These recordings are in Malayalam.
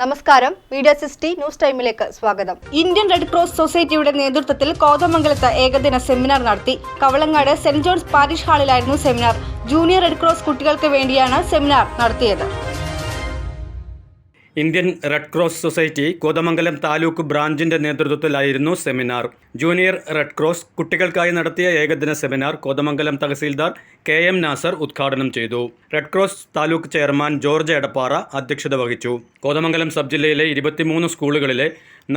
നമസ്കാരം. മീഡിയ സിസ്റ്റി ന്യൂസ് ടൈമിലേക്ക് സ്വാഗതം. ഇന്ത്യൻ റെഡ് ക്രോസ് സൊസൈറ്റിയുടെ നേതൃത്വത്തിൽ കോതമംഗലത്ത് ഏകദിന സെമിനാർ നടത്തി. കവളങ്ങാട് സെന്റ് ജോൺസ് പാരിഷ് ഹാളിലായിരുന്നു സെമിനാർ. ജൂനിയർ റെഡ് ക്രോസ് കുട്ടികൾക്ക് വേണ്ടിയാണ് സെമിനാർ നടത്തിയത്. Indian Red Cross society Kothamangalam taluk ബ്രാഞ്ചിന്റെ നേതൃത്വത്തിലായിരുന്നു സെമിനാർ. ജൂനിയർ റെഡ് ക്രോസ് കുട്ടികൾക്കായി നടത്തിയ ഏകദിന seminar Kothamangalam tahsildar K M Nasar ഉദ്ഘാടനം ചെയ്തു. Red Cross taluk chairman George Edappara അധ്യക്ഷത വഹിച്ചു. കോതമംഗലം സബ് ജില്ലയിലെ ഇരുപത്തിമൂന്ന് സ്കൂളുകളിലെ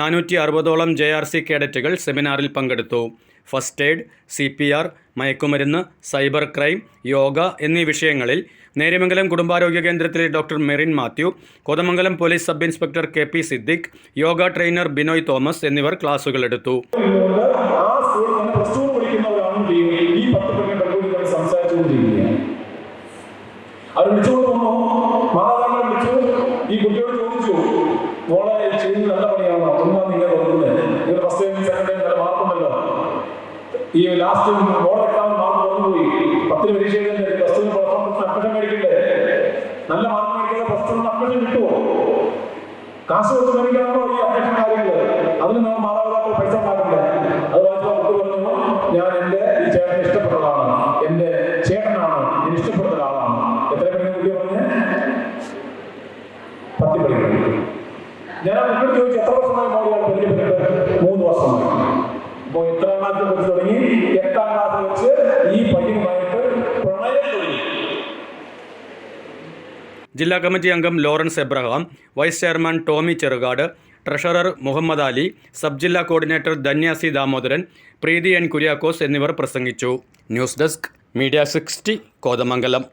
നാനൂറ്റി അറുപതോളം ജെ ആർ സി കേഡറ്റുകൾ സെമിനാറിൽ പങ്കെടുത്തു. First aid C P R മയക്കുമരുന്ന് സൈബർ ക്രൈം യോഗ എന്നീ വിഷയങ്ങളിൽ നേര്യമംഗലം കുടുംബാരോഗ്യ കേന്ദ്രത്തിലെ doctor Merin Mathew Kothamangalam police sub inspector K P Siddique yoga trainer Binoy Thomas എന്നിവർ ക്ലാസുകൾ എടുത്തു. ഈ കുട്ടിയോട് ചോദിച്ചു മോളെ ചെയ്യുന്നത് നല്ല പണിയാണോ? വന്നത് നിങ്ങൾ ഈ ലാസ്റ്റ് മോഡൽ എക്സാമിന് മാർക്ക് വന്നുപോയി പത്തിന് പരീക്ഷ എഴുതുന്നത് പ്ലസ് ടുവിന് പെർഫോമൻസ് അഡ്മിഷൻ നല്ല മാർക്ക് മേടിക്കാതെ പ്ലസ് ടുവിന് അഡ്മിഷൻ കിട്ടുമോ കാശ് കൊടുത്ത് മേടിക്കാണോ ഈ അഡ്മിഷൻ കാര്യങ്ങൾ അതിന് നമ്മൾ മാതാപിതാക്കൾ പൈസ ഉണ്ടാക്കില്ല. അത് വായിച്ചാൽ കുട്ടി പറഞ്ഞു ഞാൻ എന്റെ ഈ ചേട്ടനെ ഇഷ്ടപ്പെട്ടതാണ്. എന്റെ ചേട്ടനാണ് ഞാൻ ഇഷ്ടപ്പെട്ട ഒരാളാണ്. എത്ര പേര് കുട്ടി പറഞ്ഞ്? പത്തി പഠിക്കുന്നു ഞാൻ എന്നോട് ചോദിച്ചു എത്ര വർഷമായി മോഡിയാണ് പരിചയപ്പെട്ടിട്ട് മൂന്ന് വർഷമായി അപ്പോൾ എത്രാം ക്ലാസ്സിൽ വെച്ച് തുടങ്ങി എട്ടാം ക്ലാസ് വെച്ച് ഈ പയ്യനുമായിട്ട് ജില്ലാ കമ്മിറ്റി അംഗം Lawrence Abraham vice chairman Tomy Cherukad treasurer Muhammad Ali sub ജില്ലാ കോർഡിനേറ്റർ ധന്യാസി ദാമോദരൻ പ്രീതി എൻ കുര്യാക്കോസ് എന്നിവർ പ്രസംഗിച്ചു. News desk media sixty Kothamangalam.